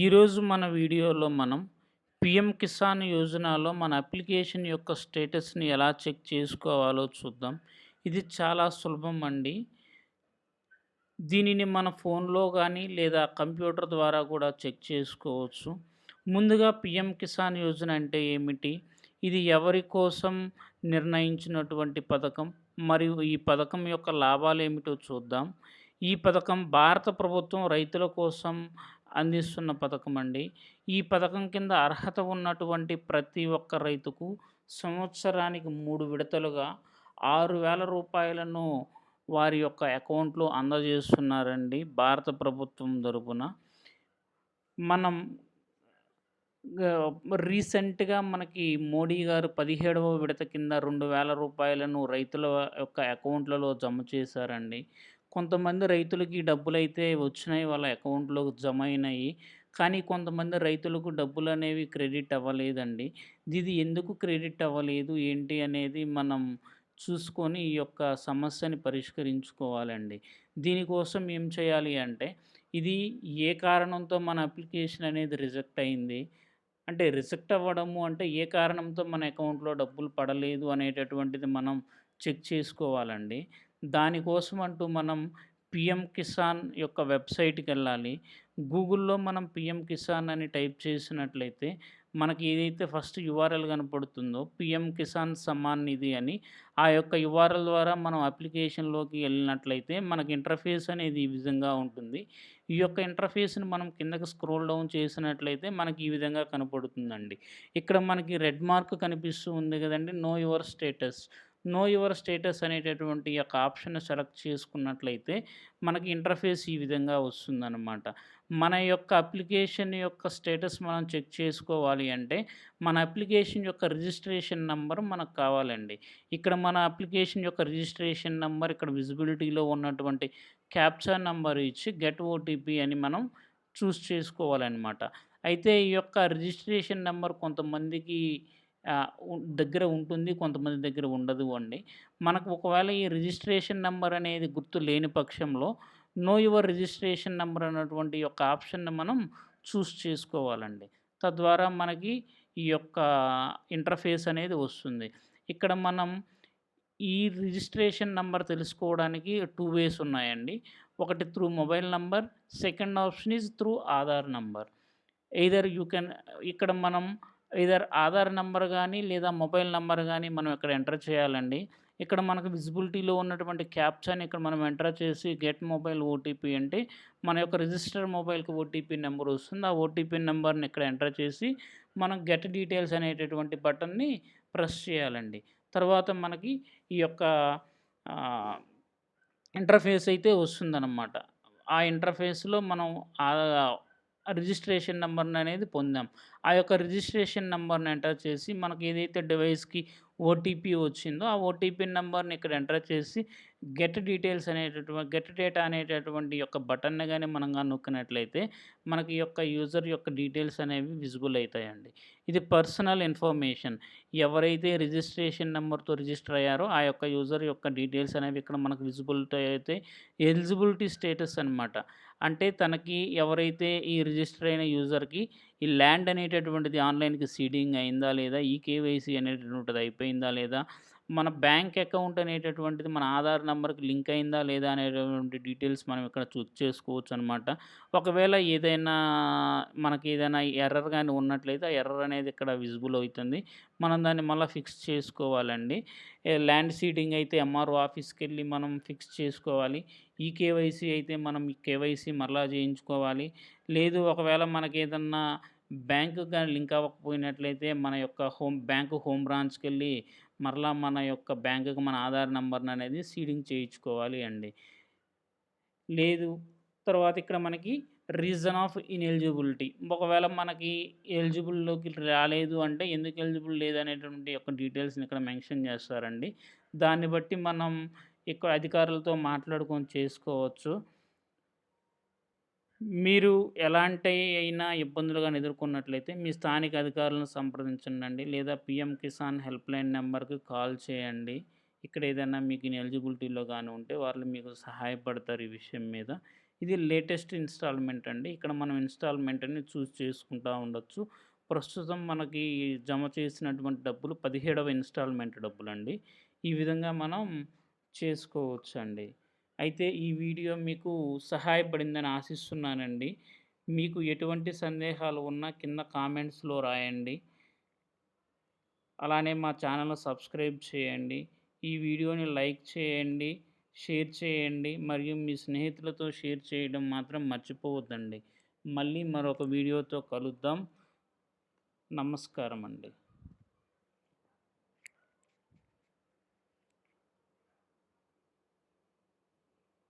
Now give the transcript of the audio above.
ఈరోజు మన వీడియోలో మనం పిఎం కిసాన్ యోజనలో మన అప్లికేషన్ యొక్క స్టేటస్ని ఎలా చెక్ చేసుకోవాలో చూద్దాం. ఇది చాలా సులభం అండి. దీనిని మన ఫోన్లో కానీ లేదా కంప్యూటర్ ద్వారా కూడా చెక్ చేసుకోవచ్చు. ముందుగా పిఎం కిసాన్ యోజన అంటే ఏమిటి? ఇది ఎవరి కోసం నిర్ణయించినటువంటి పథకం? మరియు ఈ పథకం యొక్క లాభాలు ఏమిటో చూద్దాం. ఈ పథకం భారత ప్రభుత్వం రైతుల కోసం అందిస్తున్న పథకం అండి ఈ పథకం కింద అర్హత ఉన్నటువంటి ప్రతి ఒక్క రైతుకు సంవత్సరానికి మూడు విడతలుగా ఆరు వేల రూపాయలను వారి యొక్క అకౌంట్లో అందజేస్తున్నారండి భారత ప్రభుత్వం తరపున. మనం రీసెంట్గా మనకి మోడీ గారు పదిహేడవ విడత కింద రెండు వేల రూపాయలను రైతుల యొక్క అకౌంట్లలో జమ చేశారండి. కొంతమంది రైతులకి డబ్బులైతే వచ్చినాయి వాళ్ళ అకౌంట్లోకి జమ అయినాయి కానీ కొంతమంది రైతులకు డబ్బులు అనేవి క్రెడిట్ అవ్వలేదండి. ఇది ఎందుకు క్రెడిట్ అవ్వలేదు? ఏంటి అనేది మనం చూసుకొని ఈ యొక్క సమస్యని పరిష్కరించుకోవాలండి. దీనికోసం ఏం చేయాలి అంటే ఇది ఏ కారణంతో మన అప్లికేషన్ అనేది రిజెక్ట్ అయింది? అంటే రిజెక్ట్ అవ్వడము అంటే ఏ కారణంతో మన అకౌంట్లో డబ్బులు పడలేదు అనేటటువంటిది మనం చెక్ చేసుకోవాలండి. దానికోసం అంటూ మనం పిఎం కిసాన్ యొక్క వెబ్సైట్కి వెళ్ళాలి. గూగుల్లో మనం పిఎం కిసాన్ అని టైప్ చేసినట్లయితే మనకి ఏదైతే ఫస్ట్ యుఆర్ఎల్ కనపడుతుందో పిఎం కిసాన్ సమ్మాన్ నిధి అని ఆ యొక్క యుఆర్ఎల్ ద్వారా మనం అప్లికేషన్లోకి వెళ్ళినట్లయితే మనకి ఇంటర్ఫేస్ అనేది ఈ విధంగా ఉంటుంది. ఈ యొక్క ఇంటర్ఫేస్ని మనం కిందకి స్క్రోల్ డౌన్ చేసినట్లయితే మనకి ఈ విధంగా కనపడుతుందండి. ఇక్కడ మనకి రెడ్ మార్క్ కనిపిస్తూ ఉంది కదండి know your status. Know your status అనేటటువంటి యొక్క ఆప్షన్ సెలెక్ట్ చేసుకున్నట్లయితే మనకి ఇంటర్ఫేస్ ఈ విధంగా వస్తుందన్నమాట. మన యొక్క అప్లికేషన్ యొక్క స్టేటస్ మనం చెక్ చేసుకోవాలి అంటే మన అప్లికేషన్ యొక్క రిజిస్ట్రేషన్ నెంబర్ మనకు కావాలండి. ఇక్కడ మన అప్లికేషన్ యొక్క రిజిస్ట్రేషన్ నెంబర్ ఇక్కడ విజిబిలిటీలో ఉన్నటువంటి క్యాప్చా నెంబర్ ఇచ్చి గెట్ ఓటీపీ అని మనం చూస్ చేసుకోవాలన్నమాట. అయితే ఈ యొక్క రిజిస్ట్రేషన్ నెంబర్ కొంతమందికి దగ్గర ఉంటుంది కొంతమంది దగ్గర ఉండదు అండి. మనకు ఒకవేళ ఈ రిజిస్ట్రేషన్ నెంబర్ అనేది గుర్తు లేని పక్షంలో నో యువర్ రిజిస్ట్రేషన్ నెంబర్ అన్నటువంటి యొక్క ఆప్షన్ని మనం చూస్ చేసుకోవాలండి. తద్వారా మనకి ఈ యొక్క ఇంటర్ఫేస్ అనేది వస్తుంది. ఇక్కడ మనం ఈ రిజిస్ట్రేషన్ నెంబర్ తెలుసుకోవడానికి టూ వేస్ ఉన్నాయండి. ఒకటి through mobile number second option is through Aadhaar number. Either you can ఇక్కడ మనం ఇదర్ ఆధార్ నెంబర్ కానీ లేదా మొబైల్ నెంబర్ కానీ మనం ఇక్కడ ఎంటర్ చేయాలండి. ఇక్కడ మనకు విజిబిలిటీలో ఉన్నటువంటి క్యాప్చాని ఇక్కడ మనం ఎంటర్ చేసి గెట్ మొబైల్ ఓటీపీ అంటే మన యొక్క రిజిస్టర్ మొబైల్కి ఓటీపీ నెంబర్ వస్తుంది. ఆ ఓటీపీ నెంబర్ని ఇక్కడ ఎంటర్ చేసి మనం గెట్ డీటెయిల్స్ అనేటటువంటి బటన్ని ప్రెస్ చేయాలండి. తర్వాత మనకి ఈ యొక్క ఇంటర్ఫేస్ అయితే వస్తుందన్నమాట. ఆ ఇంటర్ఫేస్లో మనం రిజిస్ట్రేషన్ నెంబర్ని అనేది పొందాం. ఆ యొక్క రిజిస్ట్రేషన్ నెంబర్ని ఎంటర్ చేసి మనకి ఏదైతే డివైస్కి ఓటీపీ వచ్చిందో ఆ ఓటీపీ నెంబర్ని ఇక్కడ ఎంటర్ చేసి గెట్ డీటెయిల్స్ అనేటటువంటి గెట్ డేటా అనేటటువంటి యొక్క బటన్ని కానీ మనం కానీ నొక్కినట్లయితే మనకి యొక్క యూజర్ యొక్క డీటెయిల్స్ అనేవి విజిబుల్ అవుతాయండి. ఇది పర్సనల్ ఇన్ఫర్మేషన్. ఎవరైతే రిజిస్ట్రేషన్ నెంబర్తో రిజిస్టర్ అయ్యారో ఆ యొక్క యూజర్ యొక్క డీటెయిల్స్ అనేవి ఇక్కడ మనకు విజిబిలిటీ అయితే ఎలిజిబిలిటీ స్టేటస్ అనమాట అంటే తనకి ఎవరైతే ఈ రిజిస్టర్ అయిన యూజర్కి ఈ ల్యాండ్ అనేటటువంటిది ఆన్లైన్కి సీడింగ్ అయిందా లేదా? ఈ కేవైసీ అనేటటువంటిది అయిపోయిందా లేదా? మన బ్యాంక్ అకౌంట్ అనేటటువంటిది మన ఆధార్ నెంబర్కి లింక్ అయిందా లేదా అనేటటువంటి డీటెయిల్స్ మనం ఇక్కడ చెక్ చేసుకోవచ్చు అనమాట ఒకవేళ ఏదైనా మనకి ఏదైనా ఎర్రర్ కానీ ఉన్నట్లయితే ఆ ఎర్రర్ అనేది ఇక్కడ విజిబుల్ అవుతుంది. మనం దాన్ని మళ్ళీ ఫిక్స్ చేసుకోవాలండి. ల్యాండ్ సీడింగ్ అయితే ఎంఆర్ఓ ఆఫీస్కి వెళ్ళి మనం ఫిక్స్ చేసుకోవాలి. ఈ కేవైసీ అయితే మనం ఈ కేవైసీ మరలా చేయించుకోవాలి. లేదు ఒకవేళ మనకి ఏదన్నా బ్యాంకు కానీ లింక్ అవ్వకపోయినట్లయితే మన యొక్క హోమ్ బ్యాంకు హోమ్ బ్రాంచ్కి వెళ్ళి మరలా మన యొక్క బ్యాంకుకు మన ఆధార్ నెంబర్ని అనేది సీడింగ్ చేయించుకోవాలి అండి. లేదు తర్వాత ఇక్కడ మనకి రీజన్ ఆఫ్ ఇన్ఎలిజిబిలిటీ. ఒకవేళ మనకి ఎలిజిబుల్లోకి రాలేదు అంటే ఎందుకు ఎలిజిబుల్ లేదనేటువంటి యొక్క డీటెయిల్స్ని ఇక్కడ మెన్షన్ చేస్తారండి. దాన్ని బట్టి మనం ఇక్కడ అధికారులతో మాట్లాడుకొని చేసుకోవచ్చు. మీరు ఎలాంటి అయినా ఇబ్బందులు కానీ ఎదుర్కొన్నట్లయితే మీ స్థానిక అధికారులను సంప్రదించండి లేదా పిఎం కిసాన్ హెల్ప్లైన్ నెంబర్కి కాల్ చేయండి ఇక్కడ ఏదైనా మీకు ఎలిజిబిలిటీలో కానీ ఉంటే వాళ్ళు మీకు సహాయపడతారు ఈ విషయం మీద ఇది లేటెస్ట్ ఇన్‌స్టాల్‌మెంట్ అండి. ఇక్కడ మనం ఇన్‌స్టాల్‌మెంట్‌ని చూజ్ చేసుకుంటా ఉండొచ్చు. ప్రస్తుతం మనకి జమ చేసినటువంటి డబ్బులు 17వ ఇన్‌స్టాల్‌మెంట్ డబ్బులు అండి ఈ విధంగా మనం చేసుకోవచ్చండి. అయితే ఈ వీడియో మీకు సహాయపడిందని ఆశిస్తున్నానండి. మీకు ఎటువంటి సందేహాలు ఉన్నా కింద కామెంట్స్‌లో రాయండి. అలానే మా ఛానల్ను సబ్స్క్రైబ్ చేయండి. ఈ వీడియోని లైక్ చేయండి, షేర్ చేయండి మరియు మీ స్నేహితులతో షేర్ చేయడం మాత్రం మర్చిపోవద్దండి. మళ్ళీ మరొక వీడియోతో కలుద్దాం. నమస్కారం అండి